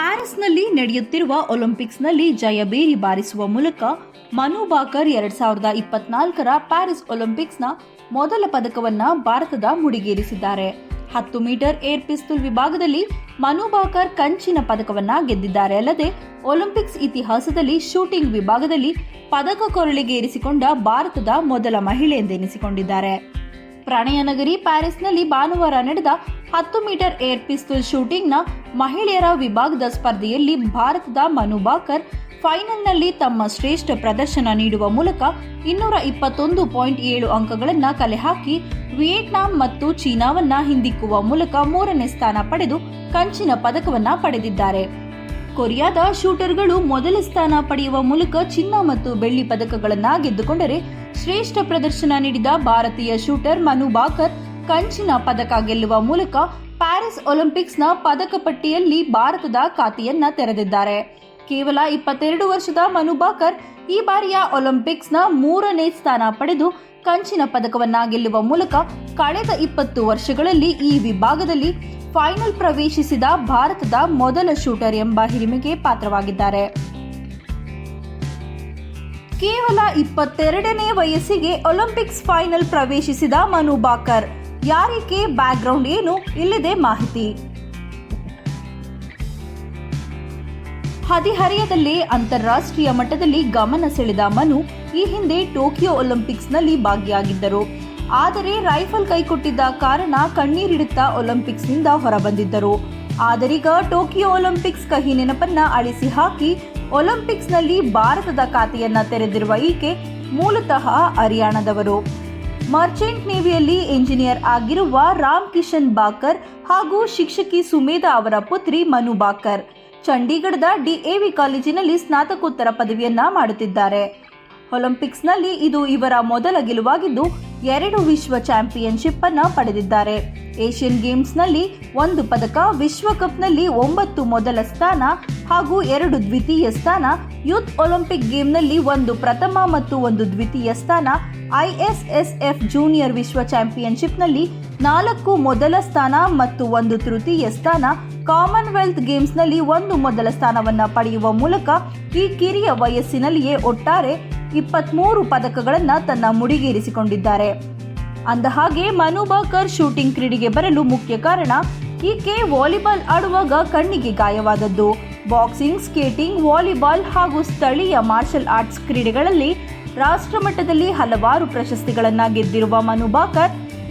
ಪ್ಯಾರಿಸ್ನಲ್ಲಿ ನಡೆಯುತ್ತಿರುವ ಒಲಿಂಪಿಕ್ಸ್ನಲ್ಲಿ ಜಯಬೇರಿ ಬಾರಿಸುವ ಮೂಲಕ ಮನು ಬಾಕರ್ ಎರಡ್ ಸಾವಿರದ ಇಪ್ಪತ್ನಾಲ್ಕರ ಪ್ಯಾರಿಸ್ ಒಲಿಂಪಿಕ್ಸ್ನ ಮೊದಲ ಪದಕವನ್ನ ಭಾರತದ ಮುಡಿಗೇರಿಸಿದ್ದಾರೆ. ಹತ್ತು ಮೀಟರ್ ಏರ್ ಪಿಸ್ತೂಲ್ ವಿಭಾಗದಲ್ಲಿ ಮನು ಬಾಕರ್ ಕಂಚಿನ ಪದಕವನ್ನ ಗೆದ್ದಿದ್ದಾರೆ. ಅಲ್ಲದೆ ಒಲಿಂಪಿಕ್ಸ್ ಇತಿಹಾಸದಲ್ಲಿ ಶೂಟಿಂಗ್ ವಿಭಾಗದಲ್ಲಿ ಪದಕ ಕೊರಳಿಗೇರಿಸಿಕೊಂಡ ಭಾರತದ ಮೊದಲ ಮಹಿಳೆ ಎಂದೆನಿಸಿಕೊಂಡಿದ್ದಾರೆ. ಪ್ರಣಯ ನಗರಿ ಪ್ಯಾರಿಸ್ನಲ್ಲಿ ಭಾನುವಾರ ನಡೆದ ಹತ್ತು ಮೀಟರ್ ಏರ್ ಪಿಸ್ತೂಲ್ ಶೂಟಿಂಗ್ನ ಮಹಿಳೆಯರ ವಿಭಾಗದ ಸ್ಪರ್ಧೆಯಲ್ಲಿ ಭಾರತದ ಮನು ಬಾಕರ್ ಫೈನಲ್ನಲ್ಲಿ ತಮ್ಮ ಶ್ರೇಷ್ಠ ಪ್ರದರ್ಶನ ನೀಡುವ ಮೂಲಕ ಇನ್ನೂರ ಇಪ್ಪತ್ತೊಂದು ಪಾಯಿಂಟ್ ಏಳು ಅಂಕಗಳನ್ನು ಕಲೆ ಹಾಕಿ ವಿಯೆಟ್ನಾಂ ಮತ್ತು ಚೀನಾವನ್ನ ಹಿಂದಿಕ್ಕುವ ಮೂಲಕ ಮೂರನೇ ಸ್ಥಾನ ಪಡೆದು ಕಂಚಿನ ಪದಕವನ್ನ ಪಡೆದಿದ್ದಾರೆ. ಕೊರಿಯಾದ ಶೂಟರ್ಗಳು ಮೊದಲ ಸ್ಥಾನ ಪಡೆಯುವ ಮೂಲಕ ಚಿನ್ನ ಮತ್ತು ಬೆಳ್ಳಿ ಪದಕಗಳನ್ನ ಗೆದ್ದುಕೊಂಡರೆ ಶ್ರೇಷ್ಠ ಪ್ರದರ್ಶನ ನೀಡಿದ ಭಾರತೀಯ ಶೂಟರ್ ಮನು ಬಾಕರ್ ಕಂಚಿನ ಪದಕ ಗೆಲ್ಲುವ ಮೂಲಕ ಪ್ಯಾರಿಸ್ ಒಲಿಂಪಿಕ್ಸ್ನ ಪದಕ ಪಟ್ಟಿಯಲ್ಲಿ ಭಾರತದ ಖಾತೆಯನ್ನ ತೆರೆದಿದ್ದಾರೆ. ಕೇವಲ ಇಪ್ಪತ್ತೆರಡು ವರ್ಷದ ಮನು ಬಾಕರ್ ಈ ಬಾರಿಯ ಒಲಿಂಪಿಕ್ಸ್ನ ಮೂರನೇ ಸ್ಥಾನ ಪಡೆದು ಕಂಚಿನ ಪದಕವನ್ನ ಗೆಲ್ಲುವ ಮೂಲಕ ಕಳೆದ ಇಪ್ಪತ್ತು ವರ್ಷಗಳಲ್ಲಿ ಈ ವಿಭಾಗದಲ್ಲಿ ಫೈನಲ್ ಪ್ರವೇಶಿಸಿದ ಭಾರತದ ಮೊದಲ ಶೂಟರ್ ಎಂಬ ಹಿರಿಮೆಗೆ ಪಾತ್ರವಾಗಿದ್ದಾರೆ. ಕೇವಲ ಇಪ್ಪತ್ತೆರಡನೇ ವಯಸ್ಸಿಗೆ ಒಲಿಂಪಿಕ್ಸ್ ಫೈನಲ್ ಪ್ರವೇಶಿಸಿದ ಮನು ಬಾಕರ್. ಯಾರಿಕೆ ಬ್ಯಾಕ್ಗ್ರೌಂಡ್ ಏನು ಇಲ್ಲಿದೆ ಮಾಹಿತಿ. ಹದಿಹರೆಯದಲ್ಲೇ ಅಂತಾರಾಷ್ಟ್ರೀಯ ಮಟ್ಟದಲ್ಲಿ ಗಮನ ಸೆಳೆದ ಮನು ಈ ಹಿಂದೆ ಟೋಕಿಯೋ ಒಲಿಂಪಿಕ್ಸ್ನಲ್ಲಿ ಭಾಗಿಯಾಗಿದ್ದರು. ಆದರೆ ರೈಫಲ್ ಕೈಕೊಟ್ಟಿದ್ದ ಕಾರಣ ಕಣ್ಣೀರಿಡುತ್ತಾ ಒಲಿಂಪಿಕ್ಸ್ನಿಂದ ಹೊರಬಂದಿದ್ದರು. ಆದರೀಗ ಟೋಕಿಯೋ ಒಲಿಂಪಿಕ್ಸ್ ಕಹಿ ನೆನಪನ್ನ ಅಳಿಸಿ ಹಾಕಿ ಒಲಿಂಪಿಕ್ಸ್ನಲ್ಲಿ ಭಾರತದ ಖಾತೆಯನ್ನ ತೆರೆದಿರುವ ಈಕೆ ಮೂಲತಃ ಹರಿಯಾಣದವರು. ಮರ್ಚೆಂಟ್ ನೇವಿಯಲ್ಲಿ ಇಂಜಿನಿಯರ್ ಆಗಿರುವ ರಾಮ್ ಕಿಶನ್ ಬಾಕರ್ ಹಾಗೂ ಶಿಕ್ಷಕಿ ಸುಮೇಧಾ ಅವರ ಪುತ್ರಿ ಮನು ಬಾಕರ್ ಚಂಡೀಗಢದ ಡಿಎವಿ ಕಾಲೇಜಿನಲ್ಲಿ ಸ್ನಾತಕೋತ್ತರ ಪದವಿಯನ್ನ ಮಾಡುತ್ತಿದ್ದಾರೆ. ಒಲಿಂಪಿಕ್ಸ್ನಲ್ಲಿ ಇದು ಇವರ ಮೊದಲ ಗೆಲುವಾಗಿದ್ದು ಎರಡು ವಿಶ್ವ ಚಾಂಪಿಯನ್ಶಿಪ್ ಅನ್ನು ಪಡೆದಿದ್ದಾರೆ. ಏಷ್ಯನ್ ಗೇಮ್ಸ್ನಲ್ಲಿ ಒಂದು ಪದಕ, ವಿಶ್ವಕಪ್ನಲ್ಲಿ ಒಂಬತ್ತು ಮೊದಲ ಸ್ಥಾನ ಹಾಗೂ ಎರಡು ದ್ವಿತೀಯ ಸ್ಥಾನ, ಯೂತ್ ಒಲಿಂಪಿಕ್ ಗೇಮ್ನಲ್ಲಿ ಒಂದು ಪ್ರಥಮ ಮತ್ತು ಒಂದು ದ್ವಿತೀಯ ಸ್ಥಾನ ಐಎಸ್ಎಸ್ಎಫ್ ಜೂನಿಯರ್ ವಿಶ್ವ ಚಾಂಪಿಯನ್ಶಿಪ್ನಲ್ಲಿ ನಾಲ್ಕು ಮೊದಲ ಸ್ಥಾನ ಮತ್ತು ಒಂದು ತೃತೀಯ ಸ್ಥಾನ, ಕಾಮನ್ವೆಲ್ತ್ ಗೇಮ್ಸ್ನಲ್ಲಿ ಒಂದು ಮೊದಲ ಸ್ಥಾನವನ್ನು ಪಡೆಯುವ ಮೂಲಕ ಈ ಕಿರಿಯ ವಯಸ್ಸಿನಲ್ಲಿಯೇ ಒಟ್ಟಾರೆ ಇಪ್ಪತ್ಮೂರು ಪದಕಗಳನ್ನು ತನ್ನ ಮುಡಿಗೇರಿಸಿಕೊಂಡಿದ್ದಾರೆ. ಅಂದಹಾಗೆ ಮನು ಬಾಕರ್ ಶೂಟಿಂಗ್ ಕ್ರೀಡೆಗೆ ಬರಲು ಮುಖ್ಯ ಕಾರಣ ಈಕೆ ವಾಲಿಬಾಲ್ ಆಡುವಾಗ ಕಣ್ಣಿಗೆ ಗಾಯವಾದದ್ದು. ಬಾಕ್ಸಿಂಗ್, ಸ್ಕೇಟಿಂಗ್, ವಾಲಿಬಾಲ್ ಹಾಗೂ ಸ್ಥಳೀಯ ಮಾರ್ಷಲ್ ಆರ್ಟ್ಸ್ ಕ್ರೀಡೆಗಳಲ್ಲಿ ರಾಷ್ಟ್ರಮಟ್ಟದಲ್ಲಿ ಹಲವಾರು ಪ್ರಶಸ್ತಿಗಳನ್ನು ಗೆದ್ದಿರುವ ಮನು ಬಾಕರ್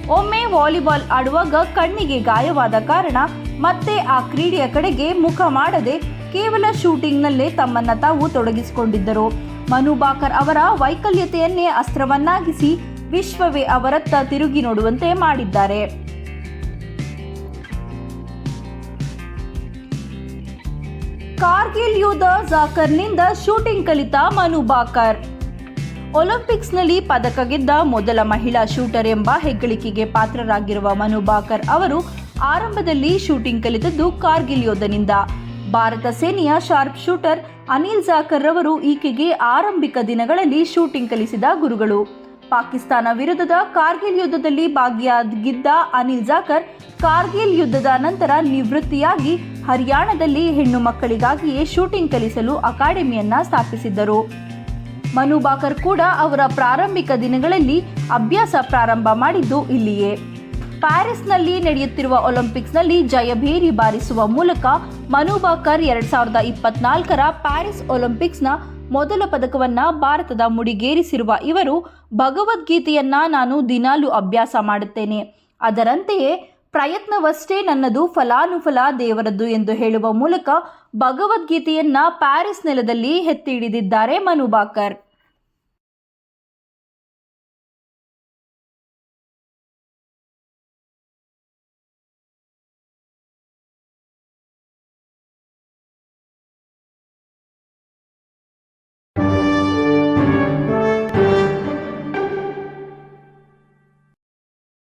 ಒಮ್ಮೆ ವಾಲಿಬಾಲ್ ಆಡುವಾಗ ಕಣ್ಣಿಗೆ ಗಾಯವಾದ ಕಾರಣ ಮತ್ತೆ ಆ ಕ್ರೀಡೆಯ ಕಡೆಗೆ ಮುಖ ಮಾಡದೆ ಕೇವಲ ಶೂಟಿಂಗ್ನಲ್ಲೇ ತಮ್ಮನ್ನ ತಾವು ತೊಡಗಿಸಿಕೊಂಡಿದ್ದರು. ಮನು ಬಾಕರ್ ಅವರ ವೈಕಲ್ಯತೆಯನ್ನೇ ಅಸ್ತ್ರವನ್ನಾಗಿಸಿ ವಿಶ್ವವೇ ಅವರತ್ತ ತಿರುಗಿ ನೋಡುವಂತೆ ಮಾಡಿದ್ದಾರೆ. ಕಾರ್ಗಿಲ್ ಯೋಧ ಜಾಕರ್ನಿಂದ ಶೂಟಿಂಗ್ ಕಲಿತ ಮನು ಬಾಕರ್. ಒಲಿಂಪಿಕ್ಸ್ನಲ್ಲಿ ಪದಕ ಗೆದ್ದ ಮೊದಲ ಮಹಿಳಾ ಶೂಟರ್ ಎಂಬ ಹೆಗ್ಗಳಿಕೆಗೆ ಪಾತ್ರರಾಗಿರುವ ಮನು ಬಾಕರ್ ಅವರು ಆರಂಭದಲ್ಲಿ ಶೂಟಿಂಗ್ ಕಲಿತದ್ದು ಕಾರ್ಗಿಲ್ ಯೋಧನಿಂದ. ಭಾರತ ಸೇನೆಯ ಶಾರ್ಪ್ ಶೂಟರ್ ಅನಿಲ್ ಜಾಕರ್ ರವರು ಈಕೆಗೆ ಆರಂಭಿಕ ದಿನಗಳಲ್ಲಿ ಶೂಟಿಂಗ್ ಕಲಿಸಿದ ಗುರುಗಳು. ಪಾಕಿಸ್ತಾನ ವಿರುದ್ಧದ ಕಾರ್ಗಿಲ್ ಯುದ್ಧದಲ್ಲಿ ಭಾಗಿಯಾಗಿದ್ದ ಅನಿಲ್ ಜಾಕರ್ ಕಾರ್ಗಿಲ್ ಯುದ್ಧದ ನಂತರ ನಿವೃತ್ತಿಯಾಗಿ ಹರಿಯಾಣದಲ್ಲಿ ಹೆಣ್ಣು ಮಕ್ಕಳಿಗಾಗಿಯೇ ಶೂಟಿಂಗ್ ಕಲಿಸಲು ಅಕಾಡೆಮಿಯನ್ನ ಸ್ಥಾಪಿಸಿದ್ದರು. ಮನು ಬಾಕರ್ ಕೂಡ ಅವರ ಪ್ರಾರಂಭಿಕ ದಿನಗಳಲ್ಲಿ ಅಭ್ಯಾಸ ಪ್ರಾರಂಭ ಮಾಡಿದ್ದು ಇಲ್ಲಿಯೇ. ಪ್ಯಾರಿಸ್ನಲ್ಲಿ ನಡೆಯುತ್ತಿರುವ ಒಲಿಂಪಿಕ್ಸ್ನಲ್ಲಿ ಜಯಭೇರಿ ಬಾರಿಸುವ ಮೂಲಕ ಮನುಭಾಕರ್ ಎರಡ್ ಸಾವಿರದ ಇಪ್ಪತ್ನಾಲ್ಕರ ಪ್ಯಾರಿಸ್ ಒಲಿಂಪಿಕ್ಸ್ನ ಮೊದಲ ಪದಕವನ್ನ ಭಾರತದ ಮುಡಿಗೇರಿಸಿರುವ ಇವರು ಭಗವದ್ಗೀತೆಯನ್ನ ನಾನು ದಿನಾಲು ಅಭ್ಯಾಸ ಮಾಡುತ್ತೇನೆ. ಅದರಂತೆಯೇ ಪ್ರಯತ್ನವಷ್ಟೇ ನನ್ನದು ಫಲಾನುಫಲ ದೇವರದ್ದು ಎಂದು ಹೇಳುವ ಮೂಲಕ ಭಗವದ್ಗೀತೆಯನ್ನ ಪ್ಯಾರಿಸ್ ನೆಲದಲ್ಲಿ ಎತ್ತಿ ಹಿಡಿದಿದ್ದಾರೆ ಮನು ಬಾಕರ್.